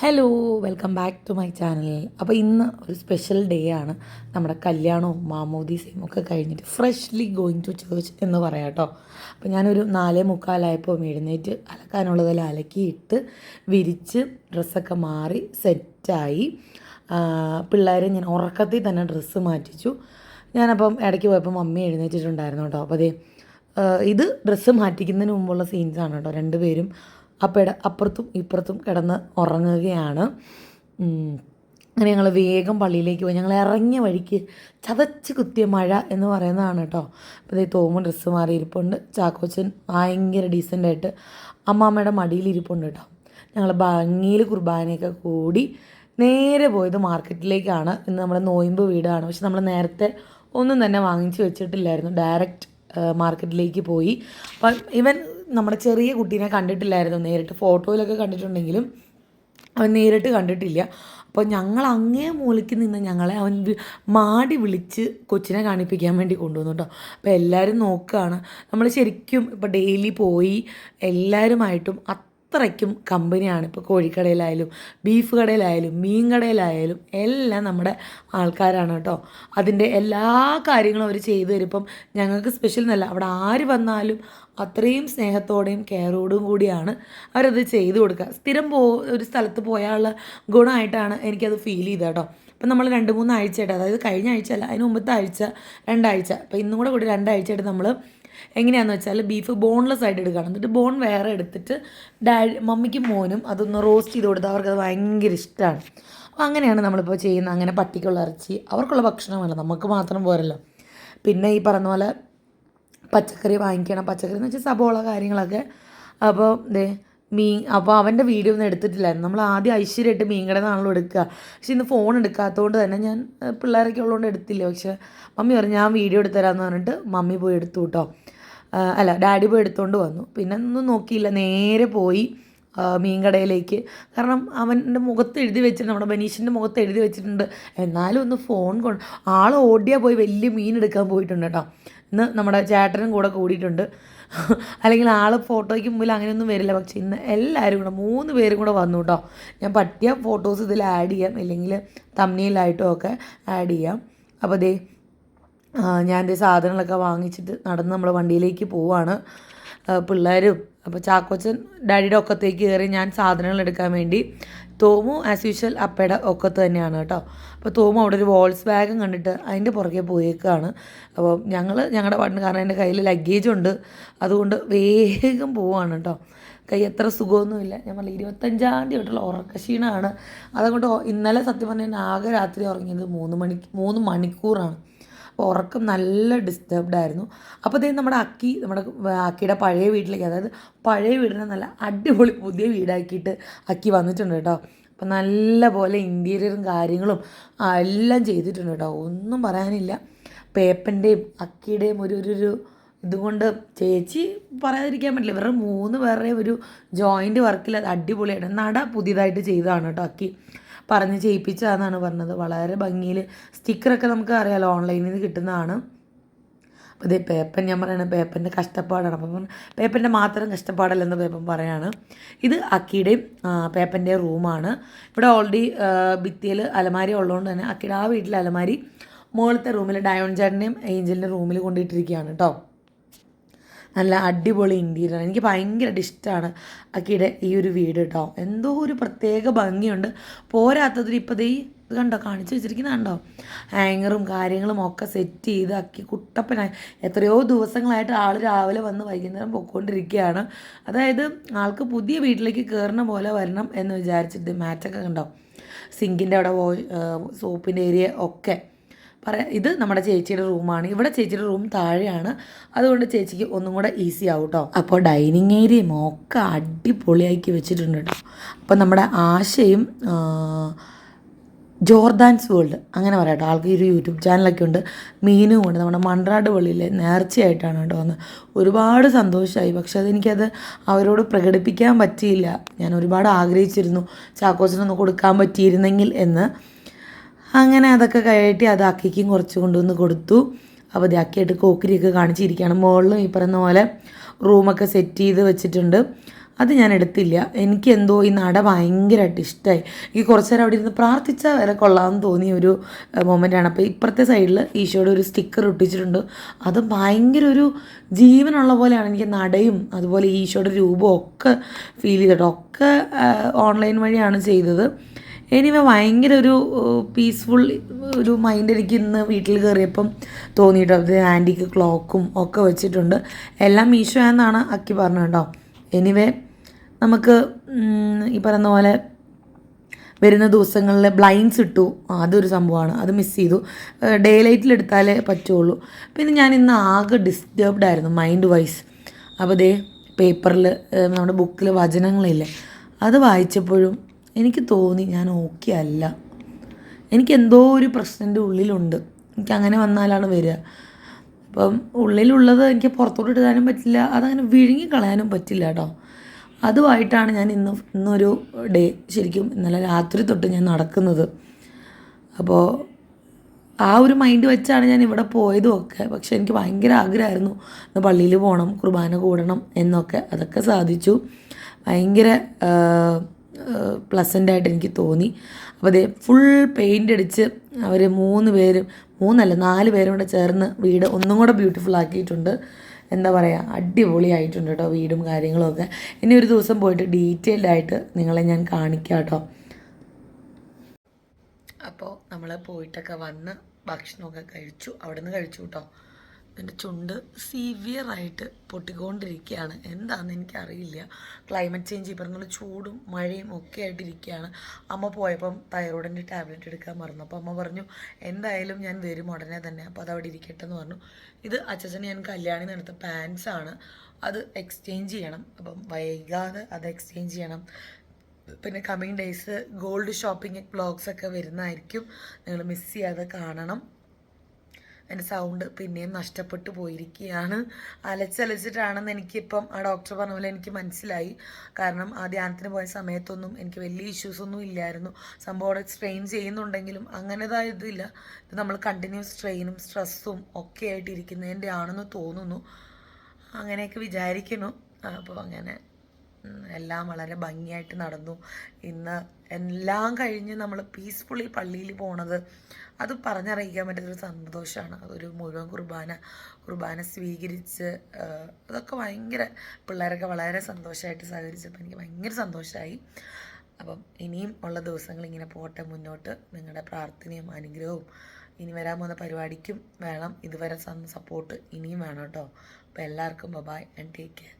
Hello welcome back to my channel അപ്പോൾ ഇന്ന് ഒരു സ്പെഷ്യൽ ഡേ ആണ്. നമ്മുടെ കല്യാണവും മാമോദീസയും ഒക്കെ കഴിഞ്ഞിട്ട് ഫ്രഷ്ലി ഗോയിങ് ടു ചേർച്ച് എന്ന് പറയാം കേട്ടോ അപ്പോൾ ഞാനൊരു നാലേ മുക്കാലായപ്പോൾ എഴുന്നേറ്റ് അലക്കാനുള്ളതെല്ലാം അലക്കിയിട്ട് വിരിച്ച് ഡ്രസ്സൊക്കെ മാറി സെറ്റായി പിള്ളേരെ ഞാൻ ഉറക്കത്തിൽ തന്നെ ഡ്രസ്സ് മാറ്റിച്ചു. ഞാനപ്പം ഇടയ്ക്ക് പോയപ്പോൾ മമ്മി എഴുന്നേറ്റിട്ടുണ്ടായിരുന്നു കേട്ടോ അപ്പോൾ അതേ ഇത് ഡ്രസ്സ് മാറ്റിക്കുന്നതിന് മുമ്പുള്ള സീൻസാണ് കേട്ടോ രണ്ടുപേരും അപ്പയുടെ അപ്പുറത്തും ഇപ്പുറത്തും കിടന്ന് ഉറങ്ങുകയാണ്. അങ്ങനെ ഞങ്ങൾ വേഗം പള്ളിയിലേക്ക് പോയി. ഞങ്ങൾ ഇറങ്ങിയ വഴിക്ക് ചതച്ച് കുത്തിയ മഴ എന്ന് പറയുന്നതാണ് കേട്ടോ. അപ്പോൾ ഇതേ തോമ ഡ്രസ്സ് മാറി ഇരിപ്പുണ്ട്. ചാക്കോച്ചൻ ഭയങ്കര ഡീസന്റായിട്ട് അമ്മാമ്മയുടെ മടിയിൽ ഇരിപ്പുണ്ട് കേട്ടോ. ഞങ്ങൾ ഭംഗിയിൽ കുർബാനയൊക്കെ കൂടി നേരെ പോയത് മാർക്കറ്റിലേക്കാണ്. ഇന്ന് നമ്മുടെ നോയമ്പ് വീടാണ്. പക്ഷെ നമ്മൾ നേരത്തെ ഒന്നും തന്നെ വാങ്ങിച്ചു വെച്ചിട്ടില്ലായിരുന്നു. ഡയറക്റ്റ് മാർക്കറ്റിലേക്ക് പോയി. അപ്പം ഇവൻ നമ്മുടെ ചെറിയ കുട്ടീനെ കണ്ടിട്ടില്ലായിരുന്നു. നേരിട്ട് ഫോട്ടോയിലൊക്കെ കണ്ടിട്ടുണ്ടെങ്കിലും അവൻ നേരിട്ട് കണ്ടിട്ടില്ല. അപ്പോൾ ഞങ്ങൾ അങ്ങേ മൂലയ്ക്ക് നിന്ന് ഞങ്ങളെ അവൻ മാടി വിളിച്ച് കൊച്ചിനെ കാണിപ്പിക്കാൻ വേണ്ടി കൊണ്ടുവന്നു കേട്ടോ അപ്പോൾ എല്ലാവരും നോക്കുകയാണ് നമ്മൾ ശരിക്കും ഇപ്പോൾ ഡെയിലി പോയി എല്ലാവരുമായിട്ടും അത്രയ്ക്കും കമ്പനിയാണ് ഇപ്പോൾ കോഴിക്കടയിലായാലും ബീഫ് കടയിലായാലും മീൻ കടയിലായാലും എല്ലാം നമ്മുടെ ആൾക്കാരാണ് കേട്ടോ. അതിന്റെ എല്ലാ കാര്യങ്ങളും അവർ ചെയ്തു തരും. ഞങ്ങൾക്ക് സ്പെഷ്യൽ എന്നല്ല അവിടെ ആര് വന്നാലും അത്രയും സ്നേഹത്തോടെയും കെയറോടും കൂടിയാണ് അവരത് ചെയ്തു കൊടുക്കുക. സ്ഥിരം പോ ഒരു സ്ഥലത്ത് പോയാലുള്ള ഗുണമായിട്ടാണ് എനിക്കത് ഫീൽ ചെയ്തത് കേട്ടോ. ഇപ്പം നമ്മൾ രണ്ട് മൂന്ന് ആഴ്ചയായിട്ട് അതായത് കഴിഞ്ഞ ആഴ്ച അല്ല അതിന് മുമ്പത്തെ ആഴ്ച രണ്ടാഴ്ച. അപ്പം ഇന്നും കൂടെ കൂടി രണ്ടാഴ്ചയായിട്ട് നമ്മൾ എങ്ങനെയാണെന്ന് വെച്ചാൽ ബീഫ് ബോൺലെസ് ആയിട്ട് എടുക്കുകയാണ്. എന്നിട്ട് ബോൺ വേറെ എടുത്തിട്ട് ഡാഡി മമ്മിക്കും മോനും അതൊന്ന് റോസ്റ്റ് ചെയ്ത് കൊടുത്താൽ അത് ഭയങ്കര ഇഷ്ടമാണ് അപ്പോൾ അങ്ങനെയാണ് നമ്മളിപ്പോൾ ചെയ്യുന്നത്. അങ്ങനെ പട്ടിക്കുള്ള ഇറച്ചി അവർക്കുള്ള ഭക്ഷണമല്ല. നമുക്ക് മാത്രം പോരല്ലോ. പിന്നെ ഈ പറഞ്ഞ പോലെ പച്ചക്കറി വാങ്ങിക്കണം. പച്ചക്കറി എന്ന് വെച്ചാൽ സബോള കാര്യങ്ങളൊക്കെ. അപ്പോൾ ഇതേ മീൻ അപ്പോൾ അവന്റെ വീഡിയോ ഒന്നും എടുത്തിട്ടില്ലായിരുന്നു. നമ്മൾ ആദ്യം ഐശ്വര്യമായിട്ട് മീൻ കടയിൽ നിന്നാണല്ലോ എടുക്കുക. പക്ഷെ ഇന്ന് ഫോൺ എടുക്കാത്തതുകൊണ്ട് തന്നെ ഞാൻ പിള്ളേരൊക്കെ ഉള്ളതുകൊണ്ട് എടുത്തില്ല. പക്ഷെ മമ്മി പറഞ്ഞു ഞാൻ വീഡിയോ എടുത്തരാമെന്ന് പറഞ്ഞിട്ട് മമ്മി പോയി എടുത്തു കേട്ടോ അല്ല ഡാഡി പോയി എടുത്തുകൊണ്ട് വന്നു. പിന്നെ ഒന്നും നോക്കിയില്ല. നേരെ പോയി മീൻകടയിലേക്ക്. മീൻ കടയിലേക്ക് കാരണം അവന്റെ മുഖത്ത് എഴുതി വെച്ചിട്ടുണ്ട് നമ്മുടെ ബനീഷിന്റെ മുഖത്ത് എഴുതി വെച്ചിട്ടുണ്ട്. എന്നാലും ഒന്ന് ഫോൺ കൊണ്ട് ആൾ ഓടിയാൽ പോയി വലിയ മീൻ എടുക്കാൻ പോയിട്ടുണ്ട് കേട്ടോ. ഇന്ന് നമ്മുടെ ചേട്ടനും കൂടെ കൂടിയിട്ടുണ്ട്. അല്ലെങ്കിൽ ആൾ ഫോട്ടോയ്ക്ക് മുമ്പിൽ അങ്ങനെയൊന്നും വരില്ല. പക്ഷേ ഇന്ന് എല്ലാവരും കൂടെ മൂന്ന് പേരും കൂടെ വന്നു കേട്ടോ. ഞാൻ പറ്റിയ ഫോട്ടോസ് ഇതിൽ ആഡ് ചെയ്യാം. അല്ലെങ്കിൽ തമ്മിയിലായിട്ടും ഒക്കെ ആഡ് ചെയ്യാം. അപ്പോൾ ദേ ഞാൻ എന്റെ സാധനങ്ങളൊക്കെ വാങ്ങിച്ചിട്ട് നടന്ന് നമ്മൾ വണ്ടിയിലേക്ക് പോവാണ്. പിള്ളേരും അപ്പോൾ ചാക്കോച്ചൻ ഡാഡിയുടെ ഒക്കത്തേക്ക് കയറി ഞാൻ സാധനങ്ങൾ എടുക്കാൻ വേണ്ടി തോമു ആസ് യൂഷ്വൽ അപ്പയുടെ ഒക്കത്ത് തന്നെയാണ് കേട്ടോ. അപ്പോൾ തോമു അവിടെ ഒരു വോൾസ് ബാഗും കണ്ടിട്ട് അതിന്റെ പുറകെ പോയേക്കാണ്. അപ്പോൾ ഞങ്ങൾ ഞങ്ങളുടെ വണ്ടി കാരണം എന്റെ കയ്യിൽ ലഗേജ് ഉണ്ട്. അതുകൊണ്ട് വേഗം പോവാണ് കേട്ടോ. കൈ എത്ര സുഖമൊന്നുമില്ല ഞാൻ പറഞ്ഞ ഇരുപത്തഞ്ചാം തീയതി തൊട്ടുള്ള ഉറക്കക്ഷീണമാണ് അതുകൊണ്ട് ഇന്നലെ സത്യം പറഞ്ഞാൽ ആകെ രാത്രി ഉറങ്ങിയത് മൂന്ന് മണി മൂന്ന് മണിക്കൂറാണ്. ഉറക്കം നല്ല ഡിസ്റ്റർബ്ഡ് ആയിരുന്നു. അപ്പോൾ ഇതേ നമ്മുടെ അക്കി നമ്മുടെ അക്കിയുടെ പഴയ വീട്ടിലേക്ക് അതായത് പഴയ വീടിനെ നല്ല അടിപൊളി പുതിയ വീടാക്കിയിട്ട് അക്കി വന്നിട്ടുണ്ട് കേട്ടോ. അപ്പം നല്ല പോലെ ഇന്റീരിയറും കാര്യങ്ങളും എല്ലാം ചെയ്തിട്ടുണ്ട് കേട്ടോ. ഒന്നും പറയാനില്ല. പേപ്പന്റെയും അക്കിയുടെയും ഒരു ഒരു ഇതുകൊണ്ട് ചേച്ചി പറയാതിരിക്കാൻ പറ്റില്ല. ഇവരുടെ മൂന്ന് പേരുടെ ഒരു ജോയിന്റ് വർക്കിൽ അത് അടിപൊളിയാണ് നട പുതിയതായിട്ട് ചെയ്തതാണ് കേട്ടോ അക്കി. പറഞ്ഞ് ചെയ്യിപ്പിച്ചതാണെന്നാണ് പറഞ്ഞത്. വളരെ ഭംഗിയിൽ സ്റ്റിക്കറൊക്കെ നമുക്ക് അറിയാമല്ലോ ഓൺലൈനിൽ നിന്ന് കിട്ടുന്നതാണ്. അപ്പോൾ ഇതേ പേപ്പൻ ഞാൻ പറയണ പേപ്പന്റെ കഷ്ടപ്പാടാണ്. അപ്പം പേപ്പന്റെ മാത്രം കഷ്ടപ്പാടല്ലെന്ന് പേപ്പൻ പറയാണ്. ഇത് അക്കിയുടെയും പേപ്പന്റെ റൂമാണ്. ഇവിടെ ഓൾറെഡി ഭിത്തിയിൽ അലമാരി ഉള്ളതുകൊണ്ട് തന്നെ അക്കിയുടെ ആ വീട്ടിലെ അലമാരി മുകളിലത്തെ റൂമിൽ ഡയോൺ ചേട്ടന്റെയും ഏഞ്ചലിന്റെ റൂമിൽ കൊണ്ടിട്ടിരിക്കുകയാണ് കേട്ടോ. നല്ല അടിപൊളി ഇന്റീരിയർ എനിക്ക് ഭയങ്കരമായിട്ട് ഇഷ്ടമാണ് അക്കിയുടെ ഈ ഒരു വീട് കേട്ടോ എന്തോ ഒരു പ്രത്യേക ഭംഗിയുണ്ട്. പോരാത്തതിൽ ഇപ്പോൾ ദേ ഇത് കണ്ടോ? കാണിച്ചു വെച്ചിരിക്കുന്നത് കണ്ടോ? ഹാങ്ങറും കാര്യങ്ങളും ഒക്കെ സെറ്റ് ചെയ്ത് അക്കി കുട്ടപ്പനായി. എത്രയോ ദിവസങ്ങളായിട്ട് ആൾ രാവിലെ വന്ന് വൈകുന്നേരം പൊയ്ക്കൊണ്ടിരിക്കുകയാണ് അതായത് ആൾക്ക് പുതിയ വീട്ടിലേക്ക് കയറുന്ന പോലെ വരണം എന്ന് വിചാരിച്ചിട്ട് മാറ്റൊക്കെ കണ്ടോ? സിങ്കിന്റെ അവിടെ വോ സോപ്പിന്റെ ഏരിയ ഒക്കെ. പറയാം ഇത് നമ്മുടെ ചേച്ചിയുടെ റൂമാണ്. ഇവിടെ ചേച്ചിയുടെ റൂം താഴെയാണ്. അതുകൊണ്ട് ചേച്ചിക്ക് ഒന്നും കൂടെ ഈസി ആവും കേട്ടോ അപ്പോൾ ഡൈനിങ് ഏരിയയും ഒക്കെ അടിപൊളിയാക്കി വെച്ചിട്ടുണ്ട് കേട്ടോ അപ്പോൾ നമ്മുടെ ആശയും ജോർദാൻസ് വേൾഡ് അങ്ങനെ പറയാം കേട്ടോ ആൾക്ക് ഒരു യൂട്യൂബ് ചാനലൊക്കെ ഉണ്ട്. മീനും ഉണ്ട്. നമ്മുടെ മൺറാട് പള്ളിയിലെ നേർച്ചയായിട്ടാണ് കേട്ടോ വന്ന് ഒരുപാട് സന്തോഷമായി പക്ഷെ അതെനിക്കത് അവരോട് പ്രകടിപ്പിക്കാൻ പറ്റിയില്ല. ഞാൻ ഒരുപാട് ആഗ്രഹിച്ചിരുന്നു. ചാക്കോച്ചനൊന്ന് കൊടുക്കാൻ പറ്റിയിരുന്നെങ്കിൽ എന്ന്. അങ്ങനെ അതൊക്കെ കയറ്റി അത് അക്കിക്കും കുറച്ച് കൊണ്ടുവന്ന് കൊടുത്തു. അപ്പോൾ അത് അക്കിയായിട്ട് കോക്കിരിയൊക്കെ കാണിച്ചിരിക്കുകയാണ്. മുകളിലും ഈ പറയുന്ന പോലെ റൂമൊക്കെ സെറ്റ് ചെയ്ത് വെച്ചിട്ടുണ്ട്. അത് ഞാൻ എടുത്തില്ല. എനിക്ക് എന്തോ ഈ നട ഭയങ്കരമായിട്ട് ഇഷ്ടമായി ഈ കുറച്ച് നേരം അവിടെ ഇരുന്ന് പ്രാർത്ഥിച്ചാൽ വരെ കൊള്ളാമെന്ന് തോന്നിയ ഒരു മൊമെന്റാണ് അപ്പോൾ ഇപ്പുറത്തെ സൈഡിൽ ഈശോയുടെ ഒരു സ്റ്റിക്കർ ഒട്ടിച്ചിട്ടുണ്ട്. അത് ഭയങ്കര ഒരു ജീവനുള്ള പോലെയാണ് എനിക്ക് നടയും അതുപോലെ ഈശോയുടെ രൂപവും ഒക്കെ ഫീൽ ചെയ്തിട്ട് ഒക്കെ ഓൺലൈൻ വഴിയാണ് ചെയ്തത്. എനിവ ഭയങ്കര ഒരു പീസ്ഫുൾ ഒരു മൈൻഡ് എനിക്ക് ഇന്ന് വീട്ടിൽ കയറിയപ്പം തോന്നിയിട്ടോ. അത് ആന്റിക്ക് ക്ലോക്കും ഒക്കെ വെച്ചിട്ടുണ്ട്. എല്ലാം മീഷോ എന്നാണ് അക്കി പറഞ്ഞത് കേട്ടോ. എനിവേ നമുക്ക് ഈ പറയുന്ന പോലെ വരുന്ന ദിവസങ്ങളിൽ ബ്ലൈൻഡ്സ് ഇട്ടു. അതൊരു സംഭവമാണ് അത് മിസ് ചെയ്തു. ഡേ ലൈറ്റിൽ എടുത്താലേ പറ്റുള്ളൂ. പിന്നെ ഞാൻ ഇന്ന് ആകെ ഡിസ്റ്റർബ്ഡ് ആയിരുന്നു മൈൻഡ് വൈസ് അപ്പോൾ ദേ പേപ്പറിൽ നമ്മുടെ ബുക്കിൽ വചനങ്ങളില്ലേ അത് വായിച്ചപ്പോഴും എനിക്ക് തോന്നി ഞാൻ ഓക്കെ അല്ല. എനിക്ക് എന്തോ ഒരു പ്രശ്നന്റെ ഉള്ളിലുണ്ട്. എനിക്ക് അങ്ങനെ വന്നാലാണ് വരിക. അപ്പം ഉള്ളിലുള്ളത് എനിക്ക് പുറത്തോട്ട് ഇടാനും പറ്റില്ല. അതങ്ങനെ വിഴുങ്ങി കളയാനും പറ്റില്ല കേട്ടോ അതുമായിട്ടാണ് ഞാൻ ഇന്ന് ഇന്നൊരു ഡേ ശരിക്കും ഇന്നലെ രാത്രി തൊട്ട് ഞാൻ നടക്കുന്നത്. അപ്പോൾ ആ ഒരു മൈൻഡ് വെച്ചാണ് ഞാൻ ഇവിടെ പോയതും ഒക്കെ. പക്ഷെ എനിക്ക് ഭയങ്കര ആഗ്രഹമായിരുന്നു. ഇന്ന് പള്ളിയിൽ പോകണം കുർബാന കൂടണം എന്നൊക്കെ. അതൊക്കെ സാധിച്ചു. ഭയങ്കര പ്ലസന്റ് ആയിട്ട് എനിക്ക് തോന്നി. അപ്പോൾ അതേ ഫുൾ പെയിന്റ് അടിച്ച് അവർ മൂന്ന് പേരും മൂന്നല്ല നാല് പേരും കൂടെ ചേർന്ന് വീട് ഒന്നും കൂടെ ബ്യൂട്ടിഫുൾ ആക്കിയിട്ടുണ്ട്. എന്താ പറയുക അടിപൊളിയായിട്ടുണ്ട് കേട്ടോ വീടും കാര്യങ്ങളും ഒക്കെ. ഇനി ഒരു ദിവസം പോയിട്ട് ഡീറ്റെയിൽഡ് ആയിട്ട് നിങ്ങളെ ഞാൻ കാണിക്കാം കേട്ടോ. അപ്പോൾ നമ്മൾ പോയിട്ടൊക്കെ വന്ന് ഭക്ഷണമൊക്കെ കഴിച്ചു. അവിടെ നിന്ന് കഴിച്ചു കേട്ടോ. എന്റെ ചുണ്ട് സീവിയറായിട്ട് പൊട്ടിക്കൊണ്ടിരിക്കുകയാണ്. എന്താണെന്ന് എനിക്കറിയില്ല. ക്ലൈമറ്റ് ചേഞ്ച് ഈ പറഞ്ഞ ചൂടും മഴയും ഒക്കെ ആയിട്ടിരിക്കുകയാണ്. അമ്മ പോയപ്പം തൈറോയിഡിന്റെ ടാബ്ലറ്റ് എടുക്കാൻ മറന്നു. അപ്പോൾ അമ്മ പറഞ്ഞു എന്തായാലും ഞാൻ വരും ഉടനെ തന്നെ. അപ്പോൾ അത് അവിടെ ഇരിക്കട്ടെ എന്ന് പറഞ്ഞു. ഇത് അച്ഛന് ഞാൻ കല്യാണി നടത്ത പാൻസ് ആണ്. അത് എക്സ്ചേഞ്ച് ചെയ്യണം. അപ്പം വൈകാതെ അത് എക്സ്ചേഞ്ച് ചെയ്യണം. പിന്നെ coming days gold shopping blogs ഒക്കെ വരുന്നതായിരിക്കും. നിങ്ങൾ മിസ് ചെയ്യാതെ കാണണം. എന്റെ സൗണ്ട് പിന്നെയും നഷ്ടപ്പെട്ടു പോയിരിക്കുകയാണ്. അലച്ചലച്ചിട്ടാണെന്ന് എനിക്കിപ്പം ആ ഡോക്ടർ പറഞ്ഞ പോലെ എനിക്ക് മനസ്സിലായി. കാരണം ആ ധ്യാനത്തിന് പോയ സമയത്തൊന്നും എനിക്ക് വലിയ ഇഷ്യൂസ് ഒന്നും ഇല്ലായിരുന്നു. സംഭവം അവിടെ സ്ട്രെയിൻ ചെയ്യുന്നുണ്ടെങ്കിലും അങ്ങനെതായ ഇതില്ല. ഇത് നമ്മൾ കണ്ടിന്യൂസ് സ്ട്രെയിനും സ്ട്രെസ്സും ഒക്കെ ആയിട്ട് ഇരിക്കുന്നതിന്റെ ആണെന്ന് തോന്നുന്നു. അങ്ങനെയൊക്കെ വിചാരിക്കുന്നു. അപ്പോൾ അങ്ങനെ എല്ലാം വളരെ ഭംഗിയായിട്ട് നടന്നു. ഇന്ന് എല്ലാം കഴിഞ്ഞ് നമ്മൾ പീസ്ഫുള്ളി പള്ളിയിൽ പോണത് അത് പറഞ്ഞറിയിക്കാൻ പറ്റുന്നൊരു സന്തോഷമാണ് അതൊരു മുഴുവൻ കുർബാന കുർബാന സ്വീകരിച്ച് അതൊക്കെ ഭയങ്കര പിള്ളേരൊക്കെ വളരെ സന്തോഷമായിട്ട് സഹകരിച്ചപ്പോൾ എനിക്ക് ഭയങ്കര സന്തോഷമായി അപ്പം ഇനിയും ഉള്ള ദിവസങ്ങൾ ഇങ്ങനെ പോട്ടെ മുന്നോട്ട്. നിങ്ങളുടെ പ്രാർത്ഥനയും അനുഗ്രഹവും ഇനി വരാൻ പോകുന്ന പരിപാടിക്കും വേണം. ഇതുവരെ സപ്പോർട്ട് ഇനിയും വേണം കേട്ടോ. അപ്പോൾ എല്ലാവർക്കും ബബായ് ആൻഡ് ടേക്ക് കെയർ